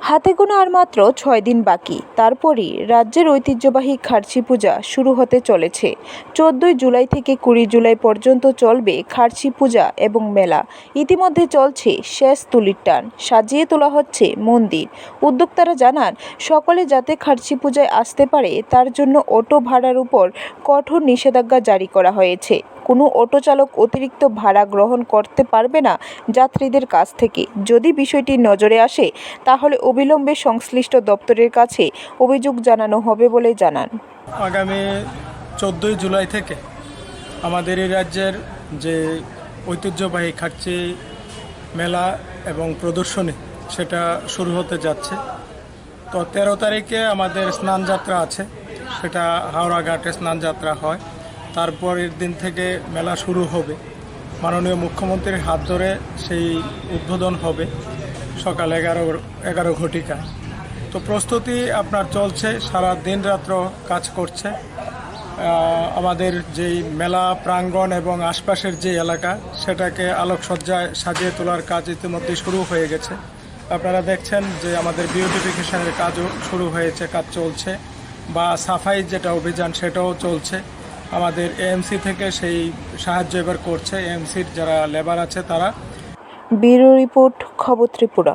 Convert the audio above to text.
হাতে গোনা আর মাত্র ছয় দিন বাকি। তারপরই রাজ্যের ঐতিহ্যবাহী খার্চি পূজা শুরু হতে চলেছে। চোদ্দই জুলাই থেকে কুড়ি জুলাই পর্যন্ত চলবে খার্চি পূজা এবং মেলা। ইতিমধ্যে চলছে শেষ তুলির টান। সাজিয়ে তোলা হচ্ছে মন্দির। উদ্যোক্তারা জানান, সকলে যাতে খার্চি পূজায় আসতে পারে, তার জন্য অটো ভাড়ার উপর কঠোর নিষেধাজ্ঞা জারি করা হয়েছে। কোনো অটো চালক অতিরিক্ত ভাড়া গ্রহণ করতে পারবে না যাত্রীদের কাছ থেকে। যদি বিষয়টি নজরে আসে, তাহলে অবিলম্বে সংশ্লিষ্ট দপ্তরের কাছে অভিযোগ জানানো হবে বলে জানান। আগামী চোদ্দোই জুলাই থেকে আমাদের এই রাজ্যের যে ঐতিহ্যবাহী খাচ্ছি মেলা এবং প্রদর্শনী, সেটা শুরু হতে যাচ্ছে। তো তেরো তারিখে আমাদের স্নানযাত্রা আছে, সেটা হাওড়া ঘাটে স্নান যাত্রা হয়। তারপরের দিন থেকে মেলা শুরু হবে। মাননীয় মুখ্যমন্ত্রীর হাত ধরে সেই উদ্বোধন হবে সকাল এগারো এগারো ঘটিকায় তো প্রস্তুতি আপনার চলছে, সারা দিন রাত্র কাজ করছে। আমাদের যেই মেলা প্রাঙ্গণ এবং আশপাশের যে এলাকা, সেটাকে আলোকসজ্জায় সাজিয়ে তোলার কাজ ইতিমধ্যে শুরু হয়ে গেছে। আপনারা দেখছেন যে আমাদের বিউটিফিকেশনের কাজও শুরু হয়েছে, কাজ চলছে। বা সাফাই যেটা অভিযান, সেটাও চলছে। আমাদের এএমসি থেকে সেই সাহায্য এবার করছে। এএমসির যারা লেবার আছে তারা। ব্যুরো রিপোর্ট, খবর ত্রিপুরা।